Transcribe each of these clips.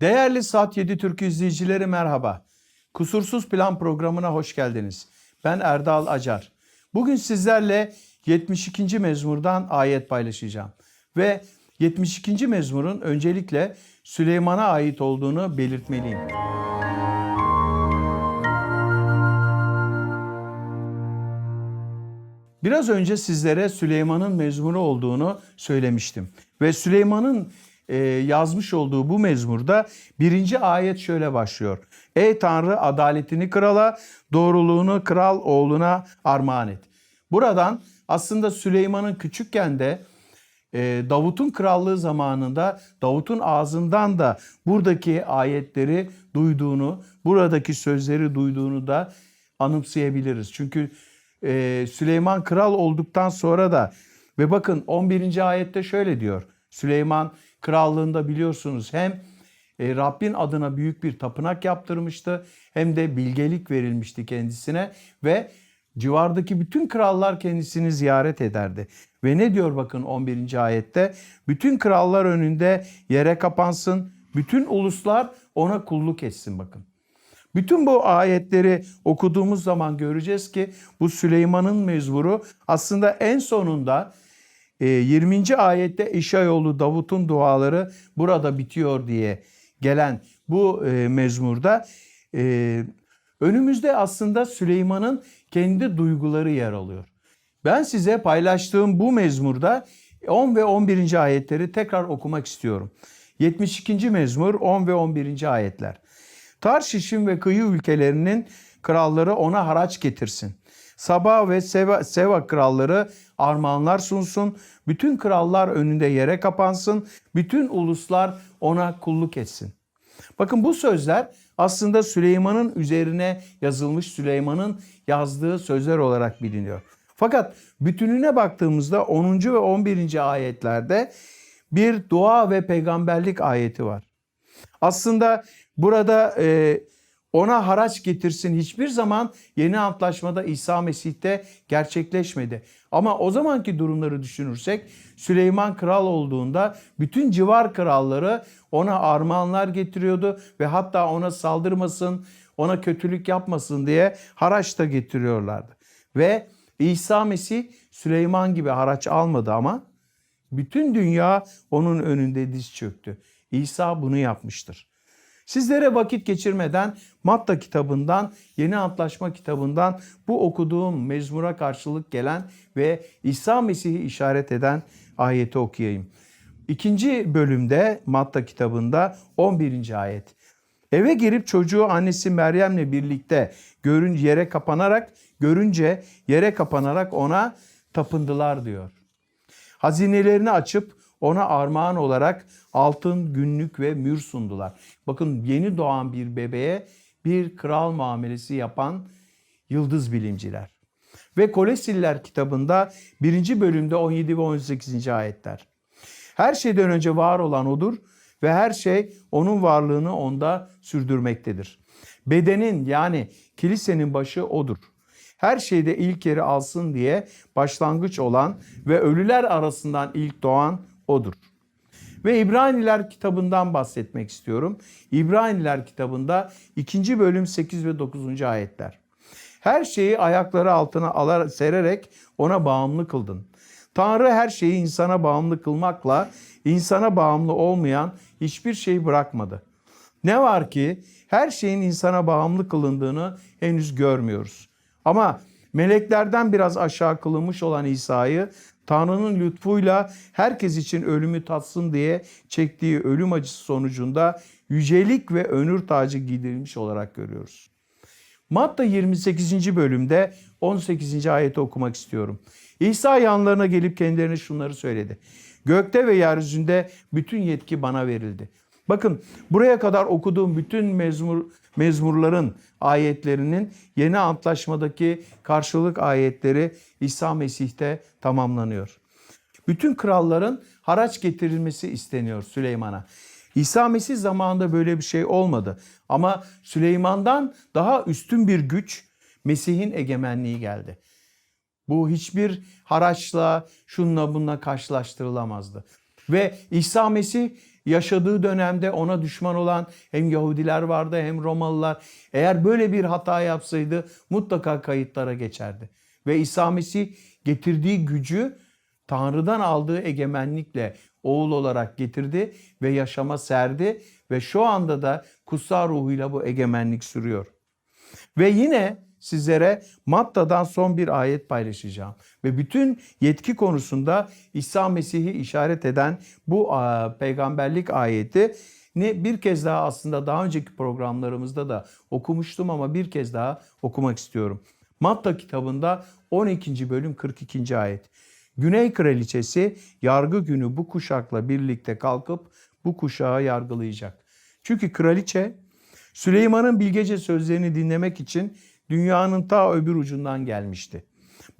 Değerli Saat 7 Türk izleyicileri merhaba. Kusursuz Plan programına hoş geldiniz. Ben Erdal Acar. Bugün sizlerle 72. mezmurdan ayet paylaşacağım. Ve 72. mezmurun öncelikle Süleyman'a ait olduğunu belirtmeliyim. Biraz önce sizlere Süleyman'ın mezmuru olduğunu söylemiştim. Ve Süleyman'ın yazmış olduğu bu mezmurda birinci ayet şöyle başlıyor. Ey Tanrı adaletini krala, doğruluğunu kral oğluna armağan et. Buradan aslında Süleyman'ın küçükken de e, Davut'un krallığı zamanında Davut'un ağzından da buradaki ayetleri duyduğunu, buradaki sözleri duyduğunu da anımsayabiliriz. Çünkü e, Süleyman kral olduktan sonra da ve bakın 11. ayette şöyle diyor. Süleyman krallığında biliyorsunuz hem e, Rabbin adına büyük bir tapınak yaptırmıştı hem de bilgelik verilmişti kendisine ve civardaki bütün krallar kendisini ziyaret ederdi. Ve ne diyor bakın 11. ayette? Bütün krallar önünde yere kapansın, bütün uluslar ona kulluk etsin bakın. Bütün bu ayetleri okuduğumuz zaman göreceğiz ki bu Süleyman'ın mezmuru aslında en sonunda 20. ayette İşayoğlu Davut'un duaları burada bitiyor diye gelen bu e, mezmurda e, önümüzde aslında Süleyman'ın kendi duyguları yer alıyor. Ben size paylaştığım bu mezmurda 10 ve 11. ayetleri tekrar okumak istiyorum. 72. mezmur 10 ve 11. ayetler. Tarşiş'in ve kıyı ülkelerinin kralları ona haraç getirsin. Sabah ve Seva, Seva kralları armağanlar sunsun. Bütün krallar önünde yere kapansın. Bütün uluslar ona kulluk etsin. Bakın bu sözler aslında Süleyman'ın üzerine yazılmış Süleyman'ın yazdığı sözler olarak biliniyor. Fakat bütününe baktığımızda 10. ve 11. ayetlerde bir dua ve peygamberlik ayeti var. Aslında burada e, ona haraç getirsin hiçbir zaman yeni antlaşmada İsa Mesih'te gerçekleşmedi. Ama o zamanki durumları düşünürsek Süleyman kral olduğunda bütün civar kralları ona armağanlar getiriyordu ve hatta ona saldırmasın, ona kötülük yapmasın diye haraç da getiriyorlardı. Ve İsa Mesih Süleyman gibi haraç almadı ama bütün dünya onun önünde diz çöktü. İsa bunu yapmıştır. Sizlere vakit geçirmeden Matta kitabından, Yeni Antlaşma kitabından bu okuduğum mezmura karşılık gelen ve İsa Mesih'i işaret eden ayeti okuyayım. İkinci bölümde Matta kitabında 11. ayet. Eve girip çocuğu annesi Meryem'le birlikte görünce yere kapanarak görünce yere kapanarak ona tapındılar diyor. Hazinelerini açıp ona armağan olarak altın, günlük ve mür sundular. Bakın yeni doğan bir bebeğe bir kral muamelesi yapan yıldız bilimciler. Ve Kolesiller kitabında birinci bölümde 17 ve 18. ayetler. Her şeyden önce var olan odur ve her şey onun varlığını onda sürdürmektedir. Bedenin yani kilisenin başı odur. Her şeyde ilk yeri alsın diye başlangıç olan ve ölüler arasından ilk doğan odur. Ve İbraniler kitabından bahsetmek istiyorum. İbraniler kitabında 2. bölüm 8 ve 9. ayetler. Her şeyi ayakları altına alar, sererek ona bağımlı kıldın. Tanrı her şeyi insana bağımlı kılmakla insana bağımlı olmayan hiçbir şey bırakmadı. Ne var ki her şeyin insana bağımlı kılındığını henüz görmüyoruz. Ama meleklerden biraz aşağı kılınmış olan İsa'yı Tanrı'nın lütfuyla herkes için ölümü tatsın diye çektiği ölüm acısı sonucunda yücelik ve önür tacı giydirilmiş olarak görüyoruz. Matta 28. bölümde 18. ayeti okumak istiyorum. İsa yanlarına gelip kendilerine şunları söyledi. Gökte ve yeryüzünde bütün yetki bana verildi. Bakın buraya kadar okuduğum bütün mezmur, mezmurların ayetlerinin yeni antlaşmadaki karşılık ayetleri İsa Mesih'te tamamlanıyor. Bütün kralların haraç getirilmesi isteniyor Süleyman'a. İsa Mesih zamanında böyle bir şey olmadı. Ama Süleyman'dan daha üstün bir güç Mesih'in egemenliği geldi. Bu hiçbir haraçla, şunla bununla karşılaştırılamazdı. Ve İsa Mesih yaşadığı dönemde ona düşman olan hem Yahudiler vardı hem Romalılar. Eğer böyle bir hata yapsaydı mutlaka kayıtlara geçerdi. Ve İsa Mesih getirdiği gücü Tanrı'dan aldığı egemenlikle oğul olarak getirdi ve yaşama serdi ve şu anda da kutsal ruhuyla bu egemenlik sürüyor. Ve yine sizlere Matta'dan son bir ayet paylaşacağım. Ve bütün yetki konusunda İsa Mesih'i işaret eden bu peygamberlik ayeti ne bir kez daha aslında daha önceki programlarımızda da okumuştum ama bir kez daha okumak istiyorum. Matta kitabında 12. bölüm 42. ayet. Güney kraliçesi yargı günü bu kuşakla birlikte kalkıp bu kuşağı yargılayacak. Çünkü kraliçe Süleyman'ın bilgece sözlerini dinlemek için dünyanın ta öbür ucundan gelmişti.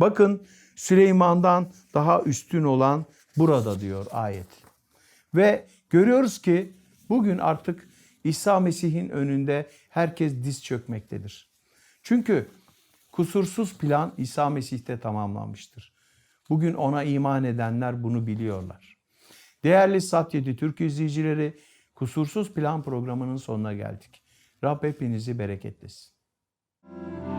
Bakın Süleyman'dan daha üstün olan burada diyor ayet. Ve görüyoruz ki bugün artık İsa Mesih'in önünde herkes diz çökmektedir. Çünkü kusursuz plan İsa Mesih'te tamamlanmıştır. Bugün ona iman edenler bunu biliyorlar. Değerli Sat 7 Türk izleyicileri, Kusursuz Plan programının sonuna geldik. Rab hepinizi bereketlesin. Thank you.